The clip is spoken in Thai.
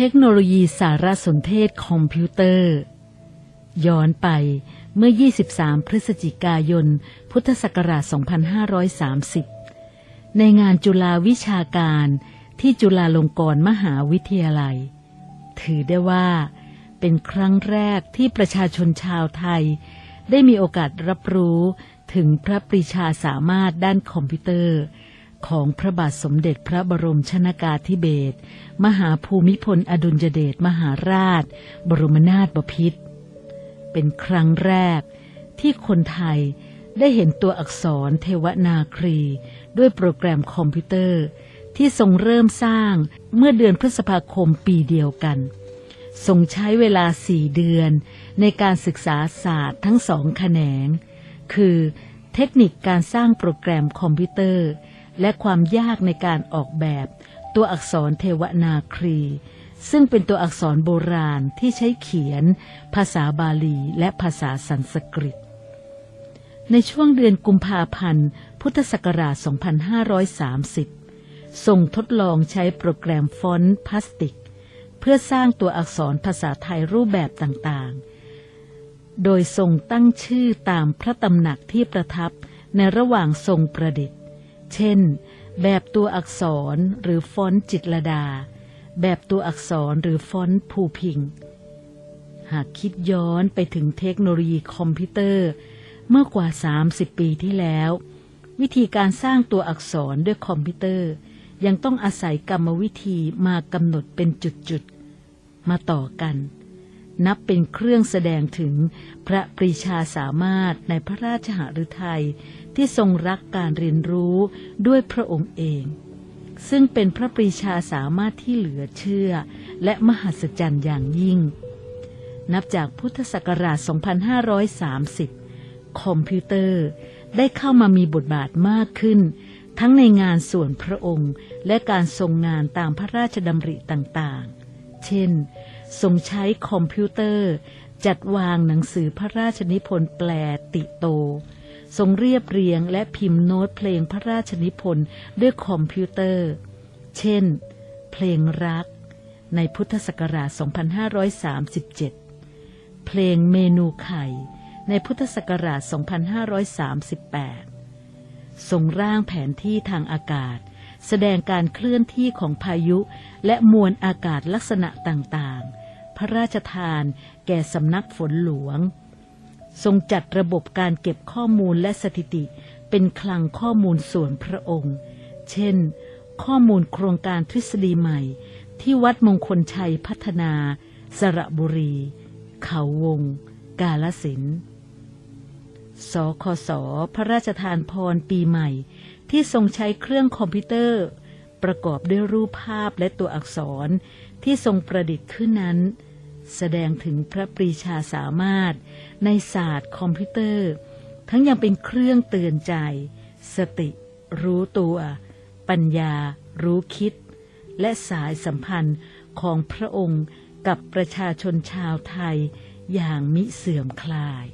เทคโนโลยีสารสนเทศคอมพิวเตอร์ ย้อนไปเมื่อ 23 พฤศจิกายน พุทธศักราช 2530 ในงานจุฬาวิชาการที่จุฬาลงกรณ์มหาวิทยาลัย ถือได้ว่า เป็นครั้งแรกที่ประชาชนชาวไทย ได้มีโอกาสรับรู้ถึงพระปรีชาสามารถด้านคอมพิวเตอร์ ของพระบาทสมเด็จพระบรมชนากาธิเบศรมหาภูมิพลอดุลยเดชมหาราช บรมนาถบพิตรเป็นครั้งแรกที่คนไทยได้เห็นตัวอักษรเทวนาครี ด้วยโปรแกรมคอมพิวเตอร์ ที่ทรงเริ่มสร้างเมื่อเดือนพฤษภาคมปีเดียวกัน ทรงใช้เวลาสี่เดือนในการศึกษาศาสตร์ทั้งสองแขนง คือเทคนิคการสร้างโปรแกรมคอมพิวเตอร์ และความยากในการออกแบบ ตัวอักษรเทวนาครี ซึ่งเป็นตัวอักษรโบราณที่ใช้เขียน ภาษาบาลีและภาษาสันสกฤต ในช่วงเดือนกุมภาพันธ์ พุทธศักราช 2530ทรงทดลองใช้โปรแกรมฟอนต์พลาสติก เพื่อสร้างตัวอักษรภาษาไทยรูปแบบต่างๆ โดยทรงตั้งชื่อตามพระตำหนักที่ประทับในระหว่างทรงประดิษฐ์ เช่น แบบตัวอักษรหรือฟอนต์จิตรดา แบบตัวอักษรหรือฟอนต์ภูพิง หากคิดย้อนไปถึงเทคโนโลยีคอมพิวเตอร์ เมื่อกว่า 30 ปีที่แล้ว วิธีการสร้างตัวอักษรด้วยคอมพิวเตอร์ ยังต้องอาศัยกรรมวิธีมากำหนดเป็นจุดๆ มาต่อกัน นับเป็นเครื่องแสดงถึงพระปรีชาสามารถในพระราชหฤทัยที่ทรงรักการเรียนรู้ด้วยพระองค์เอง ซึ่งเป็นพระปรีชาสามารถที่เหลือเชื่อ และมหัศจรรย์อย่างยิ่ง นับจากพุทธศักราช 2530 คอมพิวเตอร์ได้เข้ามามีบทบาทมากขึ้น ทั้งในงานส่วนพระองค์ และการทรงงานตามพระราชดำริต่างๆ เช่น ทรงใช้คอมพิวเตอร์ จัดวางหนังสือพระราชนิพนธ์แปลติโต ทรงเรียบเรียงและพิมพ์โน้ตเพลงพระราชนิพนธ์ด้วยคอมพิวเตอร์ เช่น เพลงรัก ในพุทธศักราช 2537 เพลงเมนูไข่ ในพุทธศักราช 2538 ทรงร่างแผนที่ทางอากาศ แสดงการเคลื่อนที่ของพายุและมวลอากาศลักษณะต่างๆ พระราชทานแก่สำนักฝนหลวง ทรงจัดระบบการเก็บข้อมูลและสถิติ เป็นคลังข้อมูลส่วนพระองค์ เช่น ข้อมูลโครงการทฤษฎีใหม่ ที่วัดมงคลชัยพัฒนา สระบุรี เขาวง กาลสินสคส พระราชทานพรปีใหม่ ที่ทรงใช้เครื่องคอมพิวเตอร์ ประกอบด้วยรูปภาพและตัวอักษรที่ทรงประดิษฐ์ขึ้นนั้น แสดงถึงพระปรีชาสามารถในศาสตร์คอมพิวเตอร์ ทั้งยังเป็นเครื่องเตือนใจ สติ รู้ตัว ปัญญา รู้คิด และสายสัมพันธ์ของพระองค์กับประชาชนชาวไทยอย่างมิเสื่อมคลาย